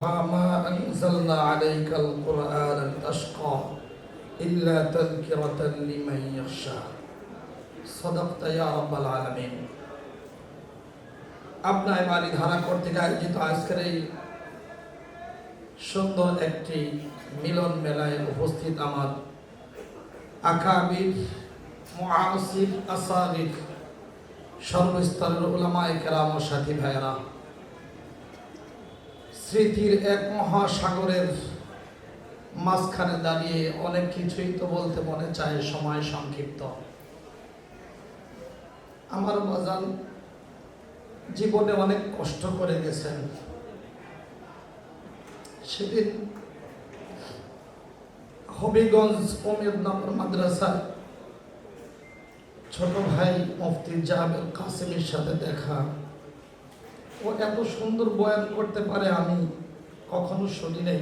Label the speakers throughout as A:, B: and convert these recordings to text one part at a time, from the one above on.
A: ما أنزلنا عليك القرآن لتشقى إلا تذكرة لمن يخشى صدقت يا رب العالمين আপনার বাড়ি ধারা কর্তৃক আয়োজিত আজকের এই সুন্দর একটি মিলন মেলায় উপস্থিত আমার আকাবির মুআসির আসারির সর্বস্তরের ওলামায়ে কেরাম ও সাথী ভাইয়েরা স্মৃতির এক মহাসাগরের মাঝখানে দাঁড়িয়ে অনেক কিছুই তো বলতে মনে চায়, সময় সংক্ষিপ্ত। আমার বাজান জীবনে অনেক কষ্ট করে গেছেন। সেদিন হবিগঞ্জ ওমেদ নম্বর মাদ্রাসায় ছোট ভাই মুফতি জাহাবের কাসিমের সাথে দেখা। ও এত সুন্দর বয়ান করতে পারে আমি কখনো শুনি নাই।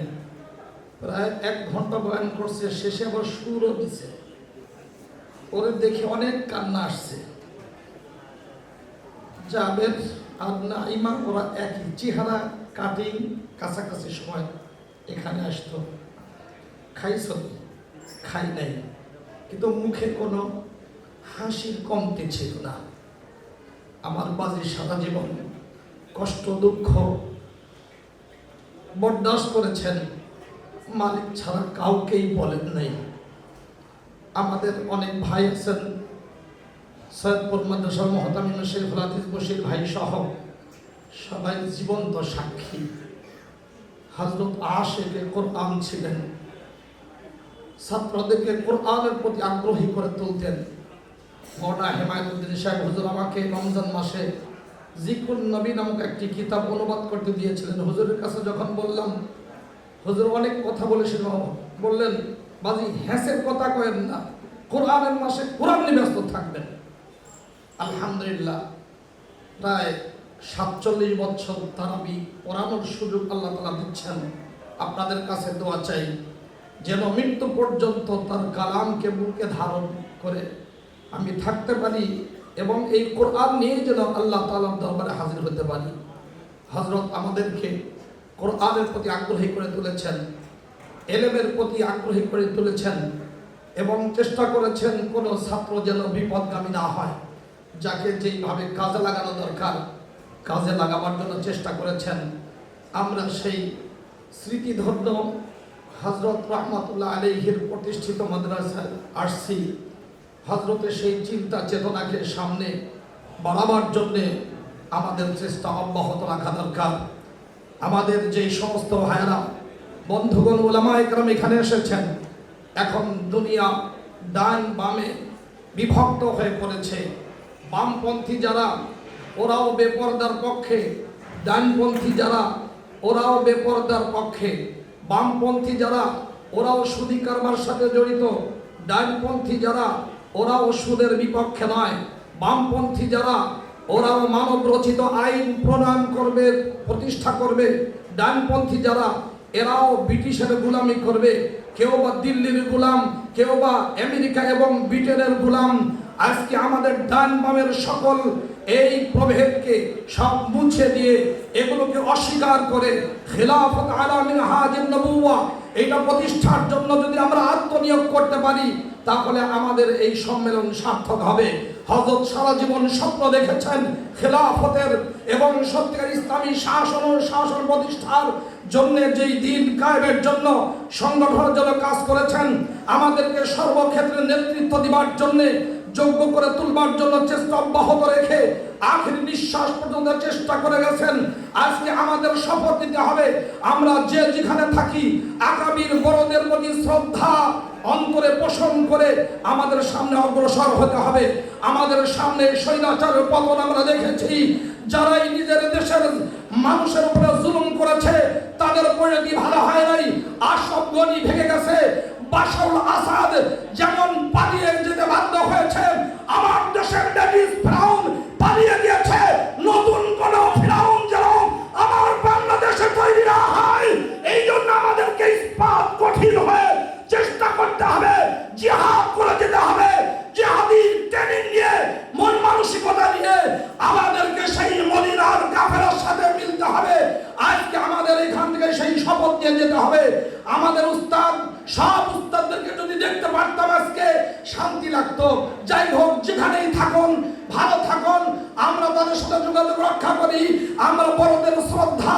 A: প্রায় এক ঘণ্টা বয়ান করছে, শেষে আবার সুরও দিছে। ওরে দেখে অনেক কান্না আসছে। জাবের আর নাইমা ওরা একই চেহারা, কাটিং, কাছাকাছি সময় এখানে আসতো। খাইছ? খাই নাই। কিন্তু মুখে কোনো হাসির কমতি ছিল না। আমার বাজি সারা জীবন কষ্ট, দুঃখ বরদাস্ত করেছেন। মালিক ছাড়া কাউকেই বলেন নাই। আমাদের অনেক ভাই আছেন, সৈয়দপুর মাদ্রাসার মহতামিন শেখ হাদিস বশির ভাই সহ। সবাই জীবন্ত সাক্ষী। হজরত আশেকে কোরআন ছিলেন। ছাত্রদেরকে কোরআনের প্রতি আগ্রহী করে তুলতেন। মৌনা হেমায়তুদ্দিন সাহেব, হুজুর আমাকে রমজান মাসে জিকুল নবী নামক একটি কিতাব অনুবাদ করতে দিয়েছিলেন। হুজুরের কাছে যখন বললাম, হুজুর অনেক কথা বলেছিল। বললেন, বাজি হ্যাসের কথা কয়েন না। কোরআনের মাসে কোরআন নিয়ে ব্যস্ত থাকবেন। আলহামদুলিল্লাহ, প্রায় সাতচল্লিশ বছর তারাবি পড়ানোর সুযোগ আল্লাহ তালা দিচ্ছেন। আপনাদের কাছে দোয়া চাই, যেন মৃত্যু পর্যন্ত তার কালামকে বুকে ধারণ করে আমি থাকতে পারি। এবং এই কোরআন নিয়ে যেন আল্লাহ তালার দরবারে হাজির হতে পারি। হজরত আমাদেরকে কোরআনের প্রতি আগ্রহী করে তুলেছেন, এলেমের প্রতি আগ্রহী করে তুলেছেন এবং চেষ্টা করেছেন কোনো ছাত্র যেন বিপদগামী না হয়, যাকে যেইভাবে কাজে লাগানো দরকার, কাজে লাগাবার জন্য চেষ্টা করেছেন। আমরা সেই স্মৃতিধন্য হজরত রহমতুল্লাহ আলহির প্রতিষ্ঠিত মাদ্রাসায় আসছি। হজরতের সেই চিন্তা চেতনাকে সামনে বাড়াবার জন্যে আমাদের চেষ্টা অব্যাহত রাখা দরকার। আমাদের যেই সমস্ত ভাইয়েরা, বন্ধুগণ ওলামা একরাম এখানে এসেছেন, এখন দুনিয়া ডান বামে বিভক্ত হয়ে পড়েছে। বামপন্থী যারা, ওরাও বেপর্দার পক্ষে। ডানপন্থী যারা, ওরাও বেপর্দার পক্ষে। বামপন্থী যারা, ওরাও সুদী কারবার সাথে জড়িত। ডানপন্থী যারা ওরাও ওষুধের বিপক্ষে নয়। বামপন্থী যারা, ওরাও মানব রচিত আইন প্রণয়ন করবে, প্রতিষ্ঠা করবে। ডানপন্থী যারা, এরাও ব্রিটিশের গুলামি করবে। কেউ বা দিল্লির গুলাম, কেউ বা আমেরিকা এবং ব্রিটেনের গুলাম। আজকে আমাদের ডান বামের সকল এই প্রভেদকে সব মুছে দিয়ে এগুলোকে অস্বীকার করে খেলাফত আলামিন হাজির নবুয়া এটা প্রতিষ্ঠার জন্য যদি আমরা আত্মনিয়োগ করতে পারি, তাহলে আমাদের এই সম্মেলন সার্থক হবে। হজরত সারা জীবন স্বপ্ন দেখেছেন খেলাফতের এবং সত্যিকার ইসলামী শাসন ও শাসন প্রতিষ্ঠার জন্য যেই দিন কায়েমের জন্য সংগঠনের জন্য কাজ করেছেন, আমাদেরকে সর্বক্ষেত্রে নেতৃত্ব দিবার জন্য যোগ্য করে তুলবার জন্য চেষ্টা অব্যাহত রেখে আখেরি নিঃশ্বাস পর্যন্ত চেষ্টা করে গেছেন। আজকে আমাদের শপথ নিতে হবে। আমরা যে যেখানে থাকি আগামীর বড়দের প্রতি শ্রদ্ধা, অন্তরে পোষণ করে আমাদের সামনে অগ্রসর হতে হবে। আমাদের সামনে স্বৈরাচারের পতন আমরা দেখেছি। যারাই নিজের দেশের মানুষের উপরে জুলুম করেছে, তাদের পরিণতি ভালো হয় নাই। আসব গনি ভেঙে গেছে। বাসাউল আসাদ শপথ নিয়ে যেতে হবে। আমাদের উস্তাদ, সব উস্তাদদেরকে যদি দেখতে পারতাম আজকে, শান্তি লাগতো। যাই হোক, যেখানেই থাকুন, ভালো থাকুন। আমরা তাদের সাথে যোগাযোগ রক্ষা করি। আমরা বড়দের শ্রদ্ধা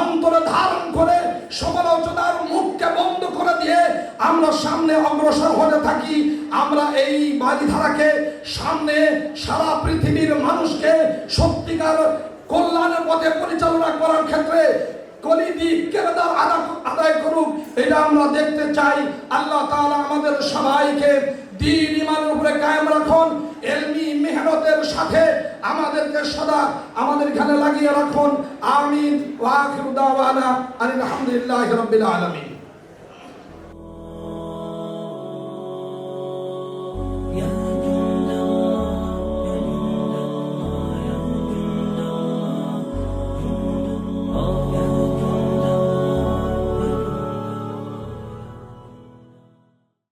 A: অন্তরে ধারণ করে সমালোচনার মুখকে বন্ধ করে দিয়ে আমরা সামনে অগ্রসর হতে থাকি। আমরা এই বাড়িধারাকে সামনে সারা পৃথিবীর মানুষকে সত্যিকার কল্যাণের পথে পরিচালনা করার ক্ষেত্রে আদায় করুক, এটা আমরা দেখতে চাই। আল্লাহ আমাদের সবাইকে দিন ইমানের উপরে কায়েম রাখুন, এলমি মেহনতের সাথে আমাদেরকে সদা আমাদের এখানে লাগিয়ে রাখুন। আমিন আলহামদুলিল্লাহি আলামিন।